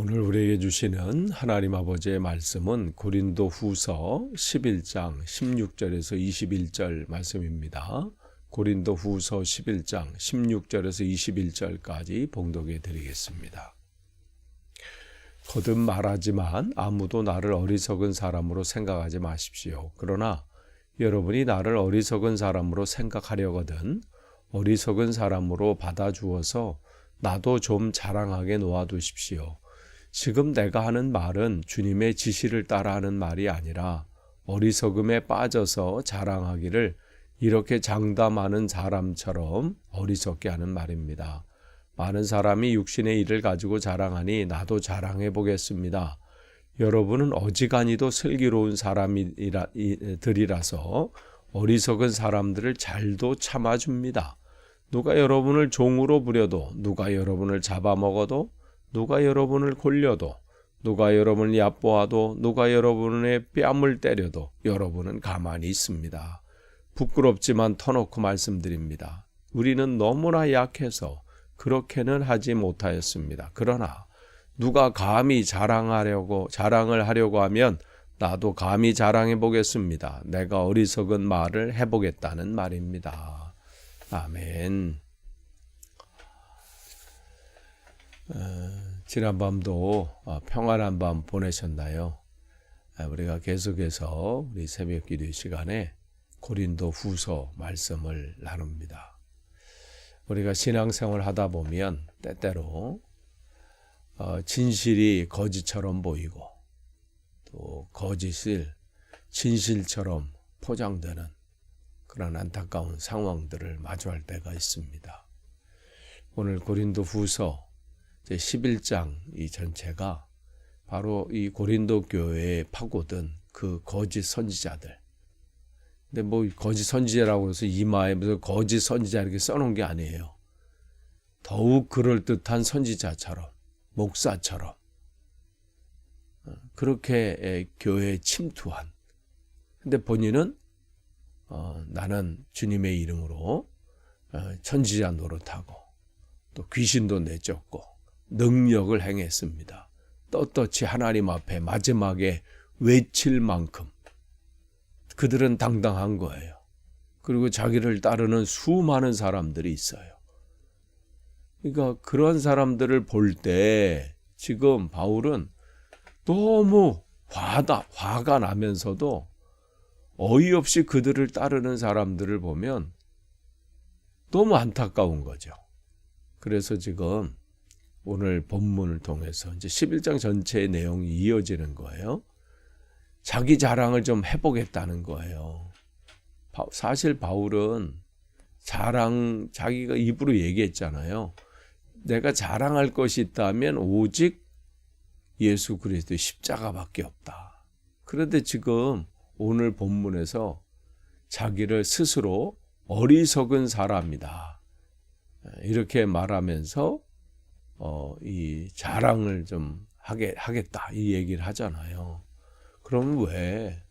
오늘 우리에게 주시는 하나님 아버지의 말씀은 고린도 후서 11장 16절에서 21절 말씀입니다. 고린도 후서 11장 16절에서 21절까지 봉독해 드리겠습니다. 거듭 말하지만 아무도 나를 어리석은 사람으로 생각하지 마십시오. 그러나 여러분이 나를 어리석은 사람으로 생각하려거든 어리석은 사람으로 받아주어서 나도 좀 자랑하게 놓아두십시오. 지금 내가 하는 말은 주님의 지시를 따라 하는 말이 아니라 어리석음에 빠져서 자랑하기를 이렇게 장담하는 사람처럼 어리석게 하는 말입니다. 많은 사람이 육신의 일을 가지고 자랑하니 나도 자랑해 보겠습니다. 여러분은 어지간히도 슬기로운 사람들이라서 어리석은 사람들을 잘도 참아줍니다. 누가 여러분을 종으로 부려도, 누가 여러분을 잡아먹어도, 누가 여러분을 골려도, 누가 여러분을 얕보아도, 누가 여러분의 뺨을 때려도 여러분은 가만히 있습니다. 부끄럽지만 터놓고 말씀드립니다. 우리는 너무나 약해서 그렇게는 하지 못하였습니다. 그러나 누가 감히 자랑하려고 자랑을 하려고 하면 나도 감히 자랑해 보겠습니다. 내가 어리석은 말을 해 보겠다는 말입니다. 아멘. 어, 지난밤도 어, 평안한 밤 보내셨나요? 아, 우리가 계속해서 우리 새벽 기도 시간에 고린도 후서 말씀을 나눕니다. 우리가 신앙생활 하다 보면 때때로 어, 진실이 거짓처럼 보이고 또 거짓을 진실처럼 포장되는 그런 안타까운 상황들을 마주할 때가 있습니다. 오늘 고린도 후서 11장 이 전체가 바로 이 고린도 교회에 파고든 그 거짓 선지자들. 근데 뭐 거짓 선지자라고 해서 이마에 무슨 거짓 선지자 이렇게 써놓은 게 아니에요. 더욱 그럴듯한 선지자처럼, 목사처럼, 어, 그렇게 교회에 침투한. 근데 본인은 어, 나는 주님의 이름으로 어, 천지자 노릇하고 또 귀신도 내쫓고 능력을 행했습니다. 떳떳이 하나님 앞에 마지막에 외칠 만큼 그들은 당당한 거예요. 그리고 자기를 따르는 수많은 사람들이 있어요. 그러니까 그런 사람들을 볼 때 지금 바울은 너무 화다, 화가 나면서도 어이없이 그들을 따르는 사람들을 보면 너무 안타까운 거죠. 그래서 지금 오늘 본문을 통해서 이제 11장 전체의 내용이 이어지는 거예요. 자기 자랑을 좀 해보겠다는 거예요. 사실 바울은 자랑, 자기가 입으로 얘기했잖아요. 내가 자랑할 것이 있다면 오직 예수 그리스도의 십자가밖에 없다. 그런데 지금 오늘 본문에서 자기를 스스로 어리석은 사람이다. 이렇게 말하면서 어, 이 자랑을 좀 하게 하겠다 이 얘기를 하잖아요. 그럼 왜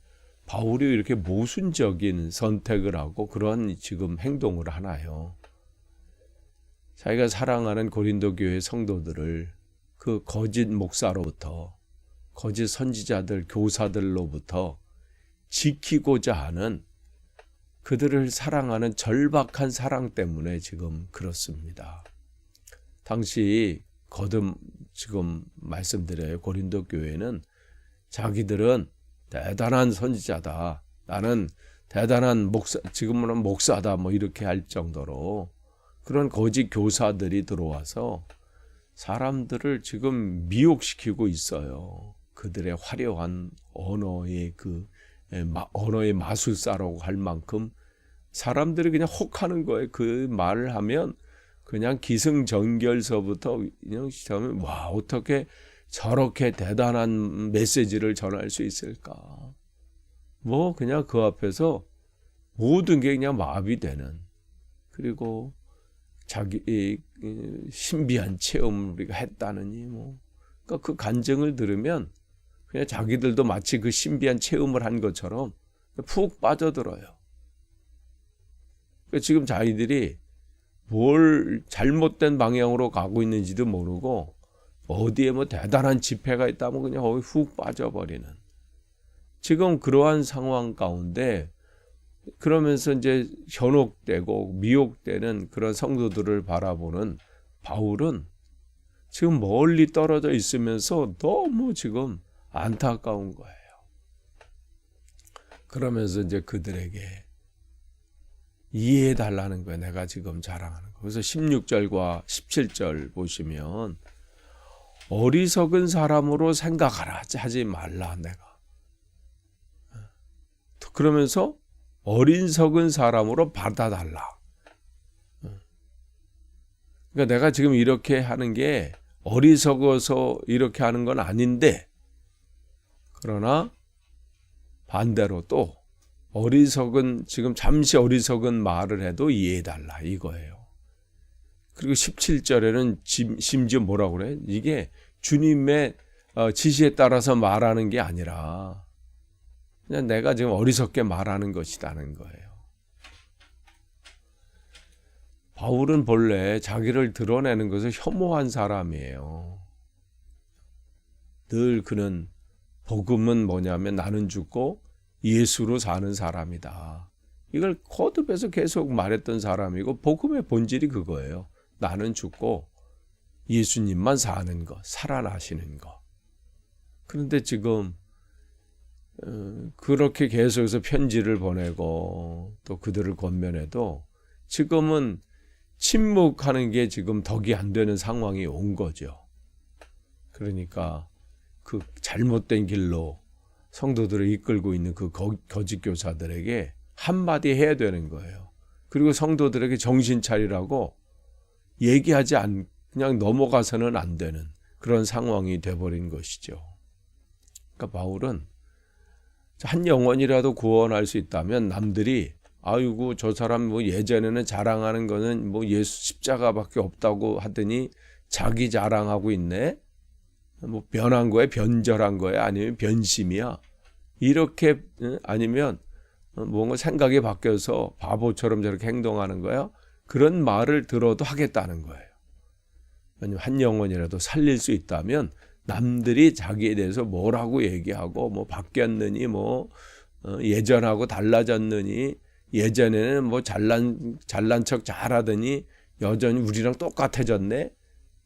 바울이 이렇게 모순적인 선택을 하고 그런 지금 행동을 하나요? 자기가 사랑하는 고린도 교회 성도들을 그 거짓 목사로부터 거짓 선지자들 교사들로부터 지키고자 하는 그들을 사랑하는 절박한 사랑 때문에 지금 그렇습니다. 당시 거듭 지금 말씀드려요. 고린도 교회는 자기들은 대단한 선지자다. 나는 대단한 목사, 지금은 목사다. 뭐 이렇게 할 정도로 그런 거짓 교사들이 들어와서 사람들을 지금 미혹시키고 있어요. 그들의 화려한 언어의 그 언어의 마술사라고 할 만큼 사람들이 그냥 혹하는 거예요. 그 말을 하면 그냥 기승전결서부터 그냥 시작하면 와 어떻게 저렇게 대단한 메시지를 전할 수 있을까? 뭐 그냥 그 앞에서 모든 게 그냥 마비되는 그리고 자기 신비한 체험을 우리가 했다느니 뭐 그러니까 그 간증을 들으면 그냥 자기들도 마치 그 신비한 체험을 한 것처럼 푹 빠져들어요. 그러니까 지금 자기들이 뭘 잘못된 방향으로 가고 있는지도 모르고 어디에 뭐 대단한 집회가 있다면 그냥 거기 훅 빠져버리는 지금 그러한 상황 가운데 그러면서 이제 현혹되고 미혹되는 그런 성도들을 바라보는 바울은 지금 멀리 떨어져 있으면서 너무 지금 안타까운 거예요. 그러면서 이제 그들에게 이해해 달라는 거예요. 내가 지금 자랑하는 거. 그래서 16절과 17절 보시면 어리석은 사람으로 생각하라 하지 말라 내가. 그러면서 어린석은 사람으로 받아달라. 그러니까 내가 지금 이렇게 하는 게 어리석어서 이렇게 하는 건 아닌데, 그러나 반대로 또 어리석은, 지금 잠시 어리석은 말을 해도 이해해 달라 이거예요. 그리고 17절에는 심지어 뭐라고 그래? 이게 주님의 어, 지시에 따라서 말하는 게 아니라 그냥 내가 지금 어리석게 말하는 것이라는 거예요. 바울은 본래 자기를 드러내는 것을 혐오한 사람이에요. 늘 그는 복음은 뭐냐면 나는 죽고 예수로 사는 사람이다. 이걸 거듭해서 계속 말했던 사람이고 복음의 본질이 그거예요. 나는 죽고 예수님만 사는 것, 살아나시는 것. 그런데 지금 어, 그렇게 계속해서 편지를 보내고 또 그들을 권면해도 지금은 침묵하는 게 지금 덕이 안 되는 상황이 온 거죠. 그러니까 그 잘못된 길로 성도들을 이끌고 있는 그 거짓 교사들에게 한마디 해야 되는 거예요. 그리고 성도들에게 정신 차리라고 얘기하지 않, 그냥 넘어가서는 안 되는 그런 상황이 돼버린 것이죠. 그러니까 바울은 한 영혼이라도 구원할 수 있다면 남들이 아이고 저 사람 뭐 예전에는 자랑하는 거는 뭐 예수 십자가밖에 없다고 하더니 자기 자랑하고 있네. 뭐 변한 거야, 변절한 거야, 아니면 변심이야. 이렇게 아니면 뭔가 생각이 바뀌어서 바보처럼 저렇게 행동하는 거야. 그런 말을 들어도 하겠다는 거예요. 아니면 한 영혼이라도 살릴 수 있다면 남들이 자기에 대해서 뭐라고 얘기하고 뭐 바뀌었느니 뭐 어, 예전하고 달라졌느니 예전에는 뭐 잘난 잘난 척 잘하더니 여전히 우리랑 똑같아졌네.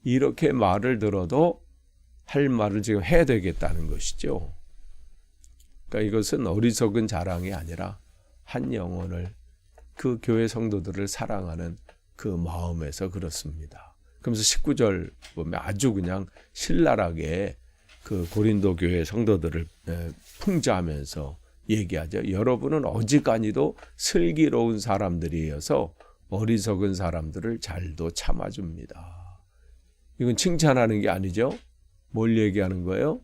이렇게 말을 들어도 할 말을 지금 해야 되겠다는 것이죠. 그러니까 이것은 어리석은 자랑이 아니라 한 영혼을 그 교회 성도들을 사랑하는 그 마음에서 그렇습니다. 그러면서 19절 보면 아주 그냥 신랄하게 그 고린도 교회 성도들을 풍자하면서 얘기하죠. 여러분은 어지간히도 슬기로운 사람들이어서 어리석은 사람들을 잘도 참아줍니다. 이건 칭찬하는 게 아니죠. 뭘 얘기하는 거예요?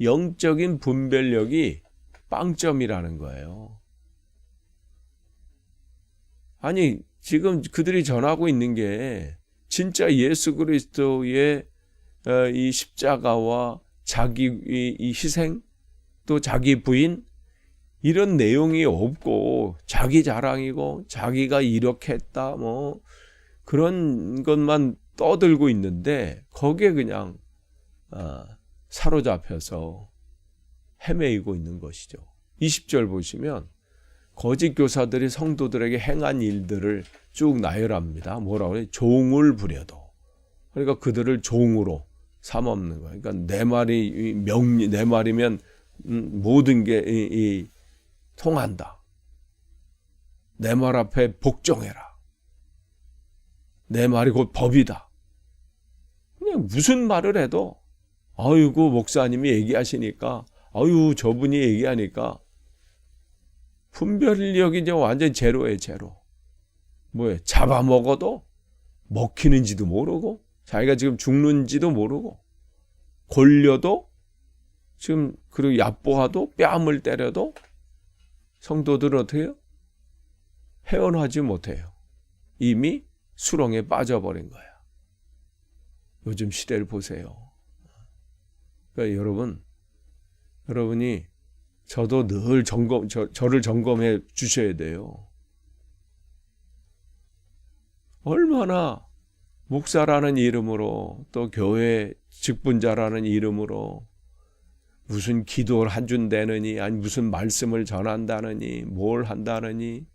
영적인 분별력이 빵점이라는 거예요. 아니, 지금 그들이 전하고 있는 게 진짜 예수 그리스도의 어, 이 십자가와 자기 이 희생 또 자기 부인 이런 내용이 없고 자기 자랑이고 자기가 이렇게 했다 뭐 그런 것만 떠들고 있는데 거기에 그냥 어, 사로잡혀서 헤매이고 있는 것이죠. 20절 보시면 거짓 교사들이 성도들에게 행한 일들을 쭉 나열합니다. 뭐라고 해요? 종을 부려도. 그러니까 그들을 종으로 삼없는 거예요. 그러니까 내 말이 명리, 내 말이면 음, 모든 게 이, 이, 통한다. 내 말 앞에 복종해라. 내 말이 곧 법이다. 그냥 무슨 말을 해도 아이고 목사님이 얘기하시니까 아유 저분이 얘기하니까 분별력이 이제 완전 제로에 제로. 뭐에 잡아먹어도 먹히는지도 모르고 자기가 지금 죽는지도 모르고 골려도 지금 그리고 얕보아도 뺨을 때려도 성도들은 어떻게 해요? 헤어나지 못해요. 이미 수렁에 빠져버린 거야. 요즘 시대를 보세요. 그러니까 여러분, 여러분이 저도 늘 점검, 저, 저를 점검해 주셔야 돼요. 얼마나 목사라는 이름으로 또 교회 직분자라는 이름으로 무슨 기도를 해준다느니 아니 무슨 말씀을 전한다느니 뭘 한다느니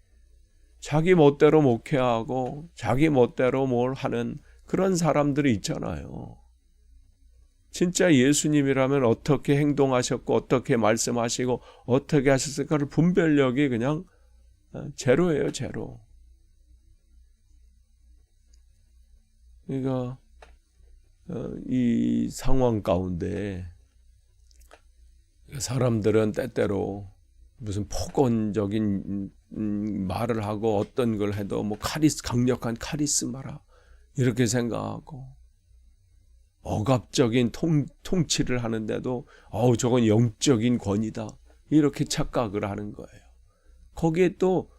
자기 멋대로 목회하고 자기 멋대로 뭘 하는 그런 사람들이 있잖아요. 진짜 예수님이라면 어떻게 행동하셨고 어떻게 말씀하시고 어떻게 하셨을까를 분별력이 그냥 어, 제로예요, 제로. 그러니까 어, 이 상황 가운데 사람들은 때때로 무슨 폭언적인 음, 말을 하고 어떤 걸 해도 뭐 카리스 강력한 카리스마라 이렇게 생각하고 억압적인 통, 통치를 하는데도 어우 저건 영적인 권위다 이렇게 착각을 하는 거예요. 거기에 또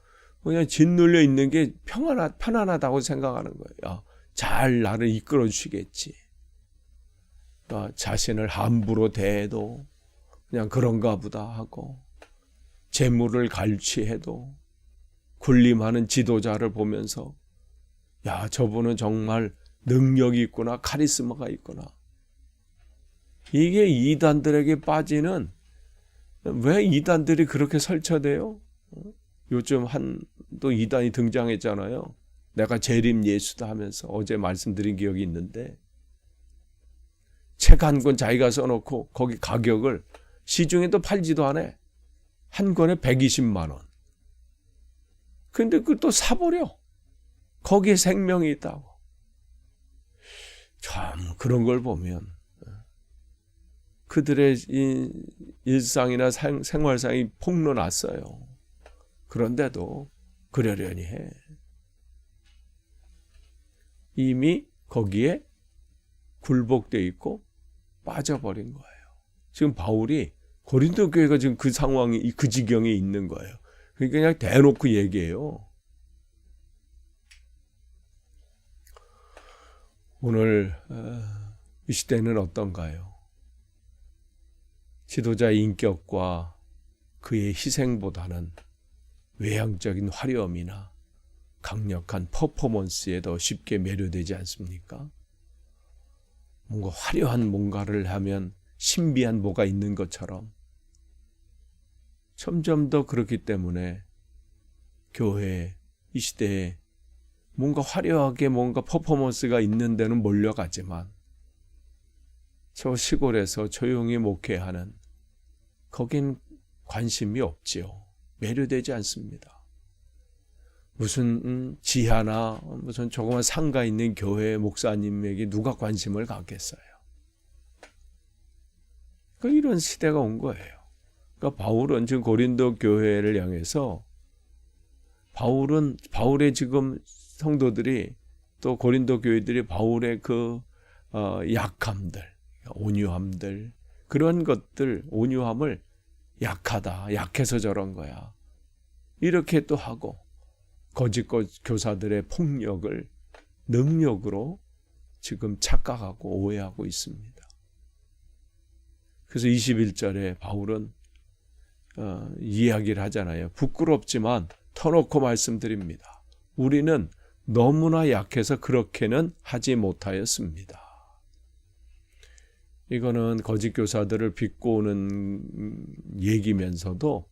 그냥 짓눌려 있는 게 평안하, 편안하다고 생각하는 거예요. 잘 나를 이끌어 주시겠지. 그러니까 자신을 함부로 대해도 그냥 그런가 보다 하고 재물을 갈취해도 군림하는 지도자를 보면서 야 저분은 정말 능력이 있구나 카리스마가 있구나 이게 이단들에게 빠지는 왜 이단들이 그렇게 설쳐돼요? 요즘 한 또 이단이 등장했잖아요. 내가 재림 예수다 하면서 어제 말씀드린 기억이 있는데 책 한 권 자기가 써놓고 거기 가격을 시중에도 팔지도 않아. 한 권에 120만 원. 근데 그걸 또 사버려. 거기에 생명이 있다고. 참 그런 걸 보면 그들의 일상이나 생활상이 폭로났어요. 그런데도 그러려니 해. 이미 거기에 굴복돼 있고 빠져버린 거예요. 지금 바울이 고린도 교회가 지금 그 상황이 그 지경에 있는 거예요. 그러니까 그냥 대놓고 얘기해요. 오늘 어, 이 시대는 어떤가요? 지도자의 인격과 그의 희생보다는 외향적인 화려함이나 강력한 퍼포먼스에 더 쉽게 매료되지 않습니까? 뭔가 화려한 뭔가를 하면 신비한 뭐가 있는 것처럼 점점 더 그렇기 때문에 교회 이 시대에 뭔가 화려하게 뭔가 퍼포먼스가 있는 데는 몰려가지만 저 시골에서 조용히 목회하는 거긴 관심이 없지요. 매료되지 않습니다. 무슨 음, 지하나 무슨 조그만 상가 있는 교회 목사님에게 누가 관심을 갖겠어요. 그 이런 시대가 온 거예요. 그러니까 바울은 지금 고린도 교회를 향해서 바울은 바울의 지금 성도들이 또 고린도 교회들이 바울의 그 어, 약함들, 온유함들 그런 것들 온유함을 약하다, 약해서 저런 거야. 이렇게 또 하고 거짓 교사들의 폭력을 능력으로 지금 착각하고 오해하고 있습니다. 그래서 21절에 바울은 어, 이야기를 하잖아요. 부끄럽지만 터놓고 말씀드립니다. 우리는 너무나 약해서 그렇게는 하지 못하였습니다. 이거는 거짓 교사들을 비꼬 오는 얘기면서도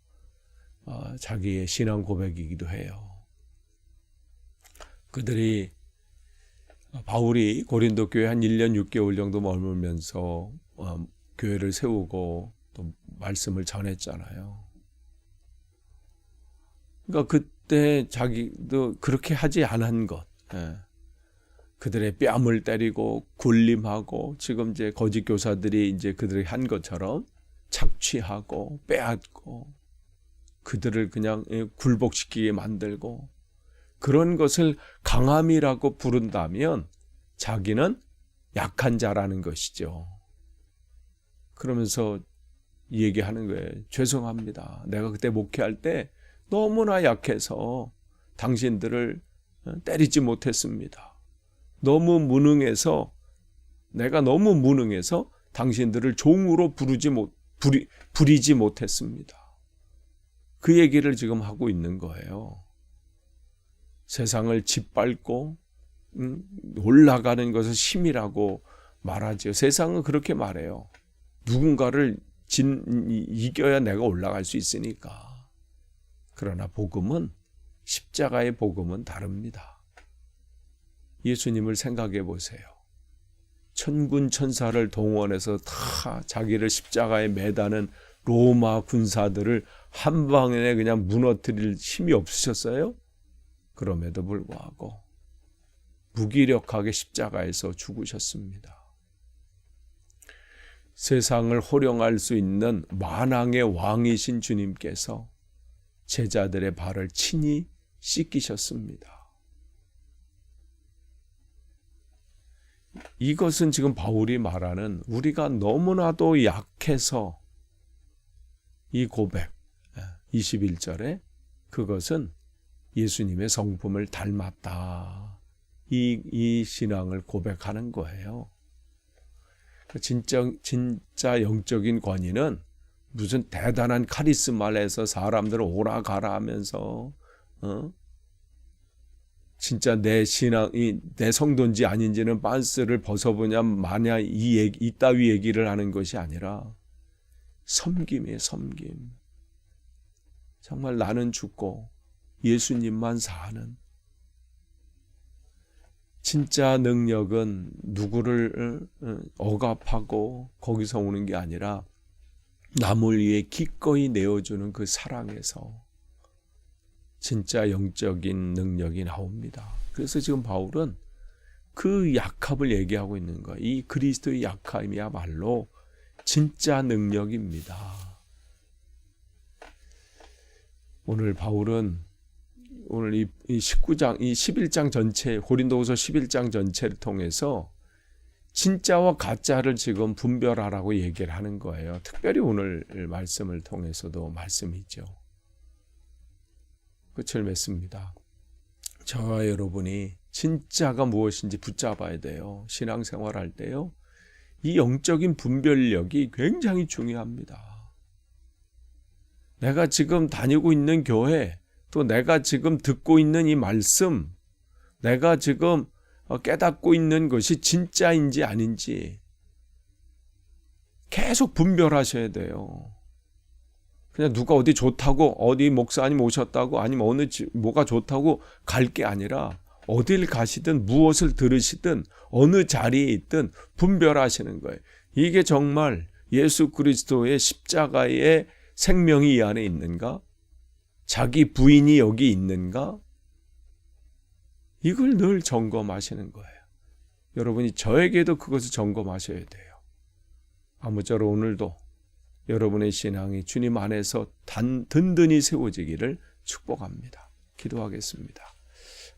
어, 자기의 신앙 고백이기도 해요. 그들이 바울이 고린도 교회 한 1년 6개월 정도 머물면서 어, 교회를 세우고 또 말씀을 전했잖아요. 그러니까 그 때 자기도 그렇게 하지 않은 것. 예. 그들의 뺨을 때리고 굴림하고 지금 이제 거짓 교사들이 이제 그들이 한 것처럼 착취하고 빼앗고 그들을 그냥 예, 굴복시키게 만들고 그런 것을 강함이라고 부른다면 자기는 약한 자라는 것이죠. 그러면서 얘기하는 거예요. 죄송합니다. 내가 그때 목회할 때 너무나 약해서 당신들을 어, 때리지 못했습니다. 너무 무능해서 내가 너무 무능해서 당신들을 종으로 부르지 못 부리, 부리지 못했습니다. 그 얘기를 지금 하고 있는 거예요. 세상을 짓밟고 음, 올라가는 것을 힘이라고 말하지요. 세상은 그렇게 말해요. 누군가를 진, 이- 이겨야 내가 올라갈 수 있으니까. 그러나 복음은 십자가의 복음은 다릅니다. 예수님을 생각해 보세요. 천군 천사를 동원해서 다 자기를 십자가에 매다는 로마 군사들을 한 방에 그냥 무너뜨릴 힘이 없으셨어요? 그럼에도 불구하고 무기력하게 십자가에서 죽으셨습니다. 세상을 호령할 수 있는 만왕의 왕이신 주님께서 제자들의 발을 친히 씻기셨습니다. 이것은 지금 바울이 말하는 우리가 너무나도 약해서 이 고백 21절에 그것은 예수님의 성품을 닮았다. 이, 이 신앙을 고백하는 거예요. 그 진짜, 진짜 영적인 권위는 무슨 대단한 카리스마를 해서 사람들을 오라 가라 하면서, 어? 진짜 내 신앙이, 내 성도인지 아닌지는 빤스를 벗어보냐, 마냐, 이 얘기, 이 따위 얘기를 하는 것이 아니라, 섬김이에요, 섬김. 정말 나는 죽고 예수님만 사는 진짜 능력은 누구를 어, 어, 억압하고 거기서 오는 게 아니라 남을 위해 기꺼이 내어주는 그 사랑에서 진짜 영적인 능력이 나옵니다. 그래서 지금 바울은 그 약합을 얘기하고 있는 거예요. 이 그리스도의 약함이야말로 진짜 능력입니다. 오늘 바울은 오늘 이, 이 19장, 이 11장 전체, 고린도후서 11장 전체를 통해서 진짜와 가짜를 지금 분별하라고 얘기를 하는 거예요. 특별히 오늘 말씀을 통해서도 말씀이죠. 끝을 맺습니다. 저와 여러분이 진짜가 무엇인지 붙잡아야 돼요. 신앙생활 할 때요. 이 영적인 분별력이 굉장히 중요합니다. 내가 지금 다니고 있는 교회, 또 내가 지금 듣고 있는 이 말씀, 내가 지금 깨닫고 있는 것이 진짜인지 아닌지 계속 분별하셔야 돼요. 그냥 누가 어디 좋다고 어디 목사님 오셨다고 아니면 어느 집 뭐가 좋다고 갈 게 아니라 어딜 가시든 무엇을 들으시든 어느 자리에 있든 분별하시는 거예요. 이게 정말 예수 그리스도의 십자가의 생명이 이 안에 있는가? 자기 부인이 여기 있는가? 이걸 늘 점검하시는 거예요. 여러분이 저에게도 그것을 점검하셔야 돼요. 아무쪼록 오늘도 여러분의 신앙이 주님 안에서 단, 든든히 세워지기를 축복합니다. 기도하겠습니다.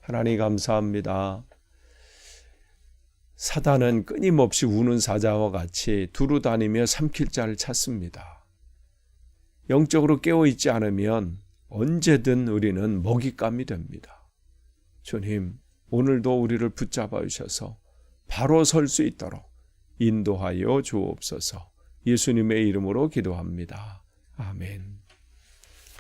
하나님 감사합니다. 사단은 끊임없이 우는 사자와 같이 두루 다니며 삼킬 자를 찾습니다. 영적으로 깨어 있지 않으면 언제든 우리는 먹잇감이 됩니다. 주님, 오늘도 우리를 붙잡아 주셔서 바로 설 수 있도록 인도하여 주옵소서 예수님의 이름으로 기도합니다. 아멘.